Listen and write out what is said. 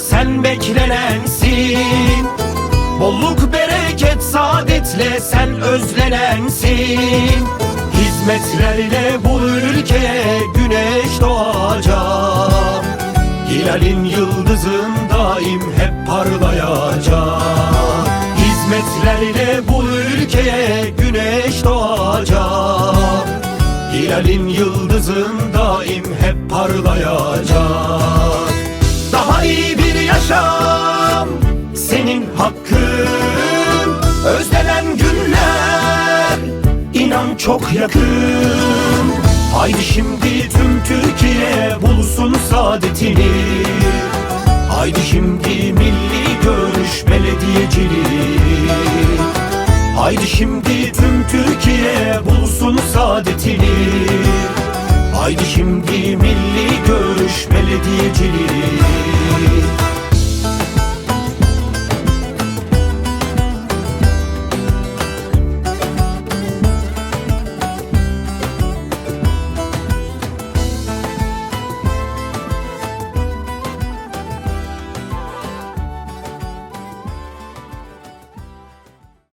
sen beklenensin. Bolluk bereket saadetle sen özlenensin. Hizmetlerle bu ülkeye güneş doğacak. Hilalin yıldızın daim hep parlayacak. Hizmetlerle bu ülkeye güneş doğacak. Hilalin yıldızın daim hep parlayacak senin hakkın. Özlenen günler inan çok yakın. Haydi şimdi tüm Türkiye bulsun saadetini. Haydi şimdi milli görüş belediyeciliği. Haydi şimdi tüm Türkiye bulsun saadetini. Haydi şimdi milli görüş belediyeciliği